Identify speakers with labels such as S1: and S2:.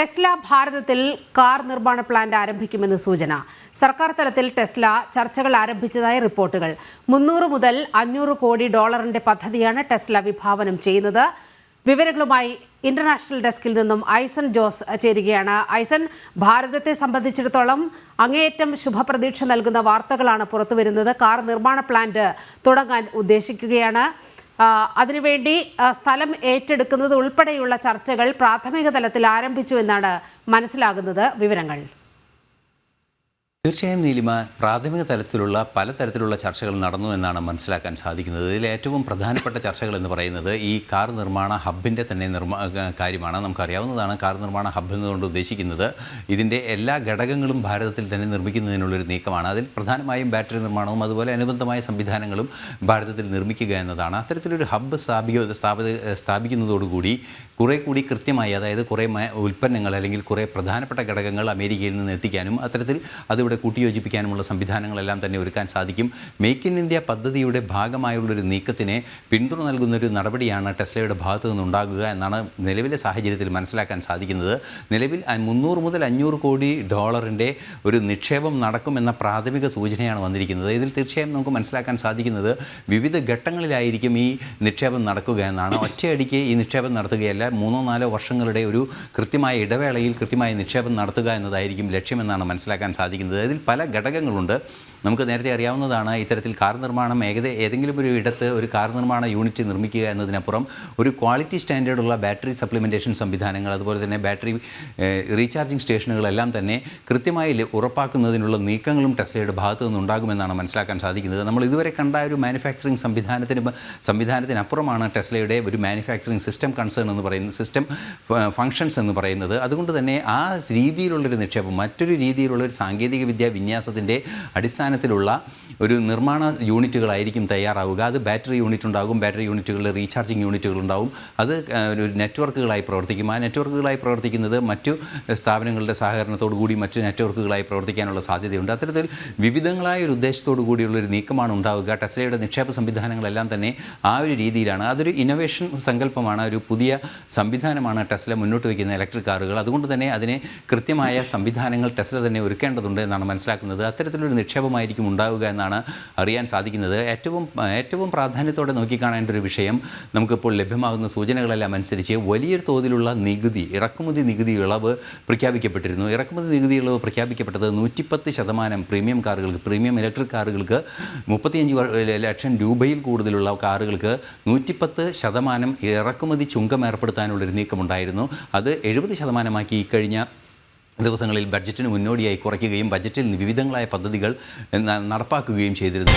S1: Tesla ഭാരതത്തിൽ car നിർമ്മാണ plant ആരംഭിക്കുമെന്ന് സൂചന. സർക്കാർ തലത്തിൽ ടെസ്ല ചർച്ചകൾ ആരംഭിച്ചതായി റിപ്പോർട്ടുകൾ. മുന്നൂറ് മുതൽ അഞ്ഞൂറ് കോടി ഡോളറിന്റെ പദ്ധതിയാണ് ടെസ്ല വിഭാവനം ചെയ്യുന്നത്. വിവരങ്ങളുമായി ഇന്റർനാഷണൽ ഡെസ്കിൽ നിന്നും ഐസൻ ജോസ് ചേരുകയാണ്. ഐസൻ ഭാരതത്തെ സംബന്ധിച്ചിടത്തോളം അങ്ങേയറ്റം ശുഭപ്രതീക്ഷ നൽകുന്ന വാർത്തകളാണ് പുറത്തുവരുന്നത്. കാർ നിർമ്മാണ പ്ലാന്റ് തുടങ്ങാൻ ഉദ്ദേശിക്കുകയാണ്. അതിനുവേണ്ടി സ്ഥലം ഏറ്റെടുക്കുന്നത് ഉൾപ്പെടെയുള്ള ചർച്ചകൾ പ്രാഥമിക തലത്തിൽ ആരംഭിച്ചു എന്നാണ് മനസ്സിലാകുന്നത്. വിവരങ്ങൾ.
S2: തീർച്ചയായും നീലിമ പ്രാഥമിക തലത്തിലുള്ള പലതരത്തിലുള്ള ചർച്ചകൾ നടന്നു എന്നാണ് മനസ്സിലാക്കാൻ സാധിക്കുന്നത്. ഇതിൽ ഏറ്റവും പ്രധാനപ്പെട്ട ചർച്ചകൾ എന്ന് പറയുന്നത് ഈ കാർ നിർമ്മാണ ഹബിന്റെ തന്നെ നിർമ്മാ കാര്യമാണ്. നമുക്കറിയാവുന്നതാണ് കാർ നിർമ്മാണ ഹബ് എന്നുകൊണ്ട് ഉദ്ദേശിക്കുന്നത് ഇതിന്റെ എല്ലാ ഘടകങ്ങളും ഭാരതത്തിൽ തന്നെ നിർമ്മിക്കുന്നതിനുള്ളൊരു നീക്കമാണ്. അതിൽ പ്രധാനമായും ബാറ്ററി നിർമ്മാണവും അതുപോലെ അനുബന്ധമായ സംവിധാനങ്ങളും ഭാരതത്തിൽ നിർമ്മിക്കുക എന്നതാണ്. അത്തരത്തിലൊരു ഹബ്ബ് സ്ഥാപിക്കുക സ്ഥാപിത സ്ഥാപിക്കുന്നതോടുകൂടി കുറേ കൂടി കൃത്യമായി അതായത് കുറേ ഉൽപ്പന്നങ്ങൾ അല്ലെങ്കിൽ കുറേ പ്രധാനപ്പെട്ട ഘടകങ്ങൾ അമേരിക്കയിൽ നിന്ന് എത്തിക്കാനും അത്തരത്തിൽ അതിവിടെ കൂട്ടിയോജിപ്പിക്കാനുമുള്ള സംവിധാനങ്ങളെല്ലാം തന്നെ ഒരുക്കാൻ സാധിക്കും. മേക്ക് ഇൻ ഇന്ത്യ പദ്ധതിയുടെ ഭാഗമായുള്ളൊരു നീക്കത്തിനെ പിന്തുണ നൽകുന്നൊരു നടപടിയാണ് ടെസ്ലയുടെ ഭാഗത്തു നിന്നുണ്ടാകുക എന്നാണ് നിലവിലെ സാഹചര്യത്തിൽ മനസ്സിലാക്കാൻ സാധിക്കുന്നത്. നിലവിൽ മുന്നൂറ് മുതൽ അഞ്ഞൂറ് കോടി ഡോളറിന്റെ ഒരു നിക്ഷേപം നടക്കുമെന്ന പ്രാഥമിക സൂചനയാണ് വന്നിരിക്കുന്നത്. ഇതിൽ തീർച്ചയായും നമുക്ക് മനസ്സിലാക്കാൻ സാധിക്കുന്നത് വിവിധ ഘട്ടങ്ങളിലായിരിക്കും ഈ നിക്ഷേപം നടക്കുക എന്നാണ്. ഒറ്റയടിക്ക് ഈ നിക്ഷേപം നടത്തുകയല്ല മൂന്നോ നാലോ വർഷങ്ങളുടെ ഒരു കൃത്യമായ ഇടവേളയിൽ കൃത്യമായ നിക്ഷേപം നടത്തുക എന്നതായിരിക്കും ലക്ഷ്യമെന്നാണ് മനസ്സിലാക്കാൻ സാധിക്കുന്നത്. ഇതിൽ പല ഘടകങ്ങളുണ്ട്. നമുക്ക് നേരത്തെ അറിയാവുന്നതാണ് ഇത്തരത്തിൽ കാർ നിർമ്മാണം ഏകദേ ഏതെങ്കിലും ഒരു ഇടത്ത് ഒരു കാർ നിർമ്മാണ യൂണിറ്റ് നിർമ്മിക്കുക എന്നതിനപ്പുറം ഒരു ക്വാളിറ്റി സ്റ്റാൻഡേർഡുള്ള ബാറ്ററി സപ്ലിമെന്റേഷൻ സംവിധാനങ്ങൾ അതുപോലെ തന്നെ ബാറ്ററി റീചാർജിങ് സ്റ്റേഷനുകളെല്ലാം തന്നെ കൃത്യമായി ഉറപ്പാക്കുന്നതിനുള്ള നീക്കങ്ങളും ടെസ്ലയുടെ ഭാഗത്തു നിന്നുണ്ടാകുമെന്നാണ് മനസ്സിലാക്കാൻ സാധിക്കുന്നത്. നമ്മൾ ഇതുവരെ കണ്ട ഒരു മാനുഫാക്ചറിംഗ് സംവിധാനത്തിന് സംവിധാനത്തിനപ്പുറമാണ് ടെസ്ലയുടെ ഒരു മാനുഫാക്ചറിംഗ് സിസ്റ്റം കൺസേൺ എന്ന് പറയുന്നത് സിസ്റ്റം ഫങ്ഷൻസ് എന്ന് പറയുന്നത്. അതുകൊണ്ട് തന്നെ ആ രീതിയിലുള്ളൊരു നിക്ഷേപം മറ്റൊരു രീതിയിലുള്ളൊരു സാങ്കേതിക വിദ്യാ വിന്യാസത്തിന്റെ അടിസ്ഥാനത്തിലുള്ള ഒരു നിർമ്മാണ യൂണിറ്റുകളായിരിക്കും തയ്യാറാവുക. അത് ബാറ്ററി യൂണിറ്റ് ഉണ്ടാകും ബാറ്ററി യൂണിറ്റുകളിൽ റീചാർജിങ് യൂണിറ്റുകൾ ഉണ്ടാകും അത് ഒരു നെറ്റ്വർക്കുകളായി പ്രവർത്തിക്കും. ആ നെറ്റ്വർക്കുകളായി പ്രവർത്തിക്കുന്നത് മറ്റു സ്ഥാപനങ്ങളുടെ സഹകരണത്തോടു കൂടി മറ്റു നെറ്റ്വർക്കുകളായി പ്രവർത്തിക്കാനുള്ള സാധ്യതയുണ്ട്. അത്തരത്തിൽ വിവിധങ്ങളായ ഒരു ഉദ്ദേശത്തോടു കൂടിയുള്ള ഒരു നീക്കമാണ് ഉണ്ടാവുക. ടെസ്ലയുടെ നിക്ഷേപ സംവിധാനങ്ങളെല്ലാം തന്നെ ആ ഒരു രീതിയിലാണ്. അതൊരു ഇന്നോവേഷൻ സങ്കല്പമാണ്. ഒരു പുതിയ സംവിധാനമാണ് ടെസ്ല മുന്നോട്ട് വയ്ക്കുന്ന ഇലക്ട്രിക് കാറുകൾ. അതുകൊണ്ട് തന്നെ അതിനെ കൃത്യമായ സംവിധാനങ്ങൾ ടെസ്ല തന്നെ ഒരുക്കേണ്ടതുണ്ട് എന്നാണ് മനസ്സിലാക്കുന്നത്. അത്തരത്തിലൊരു നിക്ഷേപമായിരിക്കും ഉണ്ടാവുക എന്നാണ് അറിയാൻ സാധിക്കുന്നത്. ഏറ്റവും ഏറ്റവും പ്രാധാന്യത്തോടെ നോക്കിക്കാണേണ്ട ഒരു വിഷയം നമുക്കിപ്പോൾ ലഭ്യമാകുന്ന സൂചനകളെല്ലാം അനുസരിച്ച് വലിയൊരു തോതിലുള്ള നികുതി ഇറക്കുമതി നികുതി ഇളവ് പ്രഖ്യാപിക്കപ്പെട്ടിരുന്നു. ഇറക്കുമതി നികുതി ഇളവ് പ്രഖ്യാപിക്കപ്പെട്ടത് നൂറ്റിപ്പത്ത് ശതമാനം പ്രീമിയം കാറുകൾക്ക് പ്രീമിയം ഇലക്ട്രിക് കാറുകൾക്ക് മുപ്പത്തിയഞ്ച് ലക്ഷം രൂപയിൽ കൂടുതലുള്ള കാറുകൾക്ക് നൂറ്റിപ്പത്ത് ശതമാനം ഇറക്കുമതി ചുങ്കം ഏർപ്പെടുത്താനുള്ളൊരു നീക്കമുണ്ടായിരുന്നു. അത് എഴുപത് ശതമാനമാക്കി ഇക്കഴിഞ്ഞ ദിവസങ്ങളിൽ ബഡ്ജറ്റിന് മുന്നോടിയായി കുറയ്ക്കുകയും ബഡ്ജറ്റിൽ വിവിധങ്ങളായ പദ്ധതികൾ നടപ്പാക്കുകയും ചെയ്തിരുന്നു.